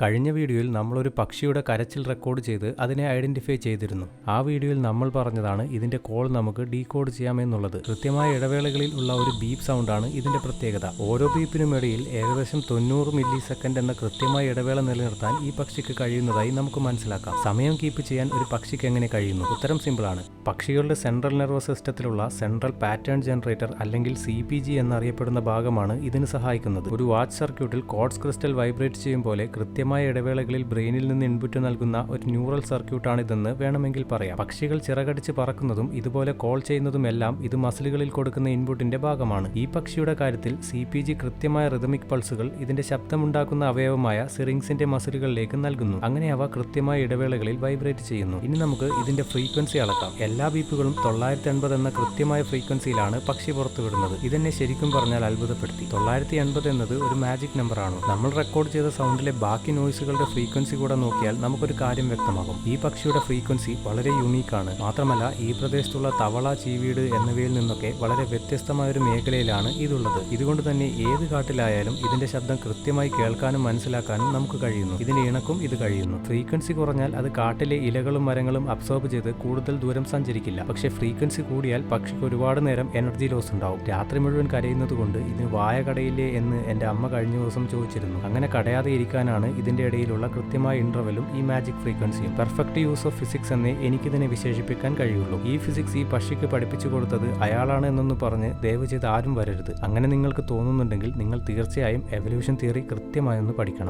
കഴിഞ്ഞ വീഡിയോയിൽ നമ്മളൊരു പക്ഷിയുടെ കരച്ചിൽ റെക്കോർഡ് ചെയ്ത് അതിനെ ഐഡന്റിഫൈ ചെയ്തിരുന്നു. ആ വീഡിയോയിൽ നമ്മൾ പറഞ്ഞതാണ് ഇതിന്റെ കോൾ നമുക്ക് ഡീകോഡ് ചെയ്യാമെന്നുള്ളത് കൃത്യമായ ഇടവേളകളിൽ ഉള്ള ഒരു ബീപ്പ് സൗണ്ടാണ് ഇതിന്റെ പ്രത്യേകത. ഓരോ ബീപ്പിനും ഇടയിൽ ഏകദേശം തൊണ്ണൂറ് മില്ലി സെക്കൻഡ് എന്ന കൃത്യമായ ഇടവേള നിലനിർത്താൻ ഈ പക്ഷിക്ക് കഴിയുന്നതായി നമുക്ക് മനസ്സിലാക്കാം. സമയം കീപ്പ് ചെയ്യാൻ ഒരു പക്ഷിക്ക് എങ്ങനെ കഴിയുന്നു? ഉത്തരം സിമ്പിൾ ആണ്. പക്ഷികളുടെ സെൻട്രൽ നെർവസ് സിസ്റ്റത്തിലുള്ള സെൻട്രൽ പാറ്റേൺ ജനറേറ്റർ അല്ലെങ്കിൽ സി പി ജി എന്നറിയപ്പെടുന്ന ഭാഗമാണ് ഇതിന് സഹായിക്കുന്നത്. ഒരു വാച്ച് സർക്യൂട്ടിൽ കോഡ്സ് ക്രിസ്റ്റൽ വൈബ്രേറ്റ് ചെയ്യും പോലെ കൃത്യമായ ഇടവേളകളിൽ ബ്രെയിനിൽ നിന്ന് ഇൻപുട്ട് നൽകുന്ന ഒരു ന്യൂറൽ സർക്യൂട്ടാണിതെന്ന് വേണമെങ്കിൽ പറയാം. പക്ഷികൾ ചിറകടിച്ച് പറക്കുന്നതും ഇതുപോലെ കോൾ ചെയ്യുന്നതുമെല്ലാം ഇത് മസിലുകളിൽ കൊടുക്കുന്ന ഇൻപുട്ടിന്റെ ഭാഗമാണ്. ഈ പക്ഷിയുടെ കാര്യത്തിൽ സി പി ജി കൃത്യമായ റിതമിക് പൾസുകൾ ഇതിന്റെ ശബ്ദമുണ്ടാക്കുന്ന അവയവമായ സിറിങ്സിന്റെ മസിലുകളിലേക്ക് നൽകുന്നു. അങ്ങനെ അവ കൃത്യമായ ഇടവേളകളിൽ വൈബ്രേറ്റ് ചെയ്യുന്നു. ഇനി നമുക്ക് ഇതിന്റെ ഫ്രീക്വൻസി അളക്കാം. എല്ലാ ബീപ്പുകളും തൊള്ളായിരത്തി എൺപത് എന്ന കൃത്യമായ ഫ്രീക്വൻസിയിലാണ് പക്ഷി പുറത്തുവിടുന്നത്. ഇതെന്നെ ശരിക്കും പറഞ്ഞാൽ അത്ഭുതപ്പെടുത്തി. തൊള്ളായിരത്തി എൺപത് എന്നത് ഒരു മാജിക് നമ്പറാണ്. നമ്മൾ റെക്കോർഡ് ചെയ്ത സൗണ്ടിലെ ബാക്കി നോയ്സുകളുടെ ഫ്രീക്വൻസി കൂടെ നോക്കിയാൽ നമുക്കൊരു കാര്യം വ്യക്തമാകും. ഈ പക്ഷിയുടെ ഫ്രീക്വൻസി വളരെ യുണീക്കാണ് മാത്രമല്ല ഈ പ്രദേശത്തുള്ള തവള ചീവീട് എന്നിവയിൽ നിന്നൊക്കെ വളരെ വ്യത്യസ്തമായ ഒരു മേഖലയിലാണ് ഇതുള്ളത്. ഇതുകൊണ്ട് തന്നെ ഏത് കാട്ടിലായാലും ഇതിന്റെ ശബ്ദം കൃത്യമായി കേൾക്കാനും മനസ്സിലാക്കാനും നമുക്ക് കഴിയുന്നു. ഇതിന് ഇണക്കും ഇത് കഴിയുന്നു. ഫ്രീക്വൻസി കുറഞ്ഞാൽ അത് കാട്ടിലെ ഇലകളും മരങ്ങളും അബ്സോർബ് ചെയ്ത് കൂടുതൽ ദൂരം സഞ്ചരിക്കില്ല. പക്ഷേ ഫ്രീക്വൻസി കൂടിയാൽ പക്ഷിക്ക് ഒരുപാട് നേരം എനർജി ലോസ് ഉണ്ടാവും. രാത്രി മുഴുവൻ കരയുന്നത് കൊണ്ട് ഇതിന് വായ കടയില്ലേ എന്ന് എന്റെ അമ്മ കഴിഞ്ഞ ദിവസം ചോദിച്ചിരുന്നു. അങ്ങനെ കടയാതെ ഇരിക്കാനാണ് ഇതിന്റെ ഇടയിലുള്ള കൃത്യമായ ഇന്റർവെലും ഈ മാജിക് ഫ്രീക്വൻസിയും പെർഫെക്റ്റ് യൂസ് ഓഫ് ഫിസിക്സ് എന്നേ എനിക്കിതിനെ വിശേഷിപ്പിക്കാൻ കഴിയുള്ളൂ. ഈ ഫിസിക്സ് ഈ പക്ഷിക്ക് പഠിപ്പിച്ചു കൊടുത്തത് അയാളാണ് എന്നൊന്ന് പറഞ്ഞ് ദയവ് ചെയ്ത് ആരും വരരുത്. അങ്ങനെ നിങ്ങൾക്ക് തോന്നുന്നുണ്ടെങ്കിൽ നിങ്ങൾ തീർച്ചയായും എവല്യൂഷൻ തിയറി കൃത്യമായൊന്ന് പഠിക്കണം.